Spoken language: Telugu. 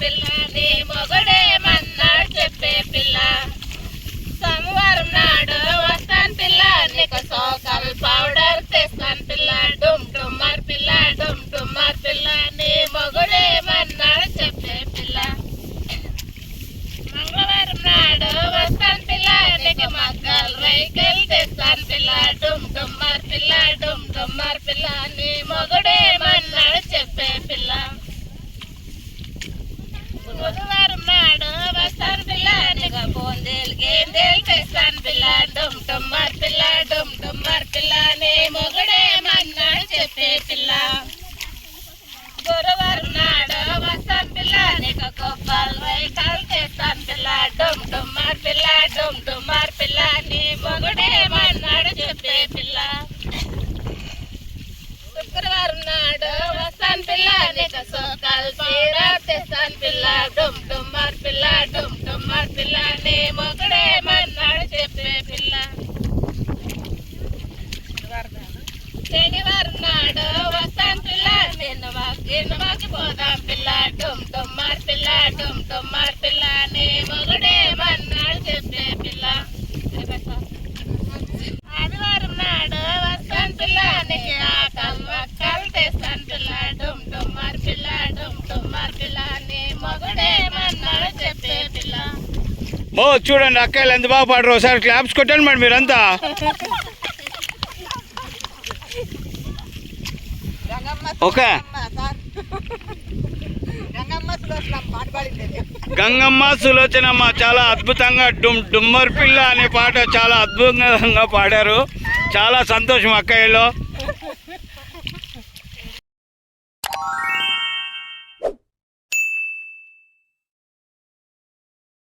పిల్ల నీ మొగుడే మన్నాడు చెప్పే పిల్ల. సోమవారం నాడు వస్తాను పిల్ల. నీకు సోకల్ పౌడర్ తెస్తాను పిల్ల. డుమ్ డుమ్మర్ పిల్ల డుమ్ డుమ్మర్ పిల్ల. నీ మొగుడే మన్నాడు చెప్పే పిల్ల. మంగళవారం నాడు వస్తాను పిల్ల. నీకు మక్కలు రైకలు తెస్తాను పిల్ల. డుమ్ డుమ్మర్ పిల్ల డుమ్ డుమ్మర్ పిల్ల. నీ మొగుడే మన్నాడు చెప్పే శనివారం నాడు వస్తాను పిల్ల నిన్న వాకి నిన్న వాకి పోదాం పిల్లాడు డుమ్ డుమ్మార్ పిల్ల డుమ్ డుమ్మార్ ఓ చూడండి అక్కలు ఎంత బాగా పాడరు. ఒకసారి క్లాప్స్ కొట్టండి మేడం మీరంతా. ఓకే. గంగమ్మ సులోచనమ్మ చాలా అద్భుతంగా డుమ్ డుమ్మర్ పిల్ల అనే పాట చాలా అద్భుతంగా పాడారు. చాలా సంతోషం అక్కయ్యలో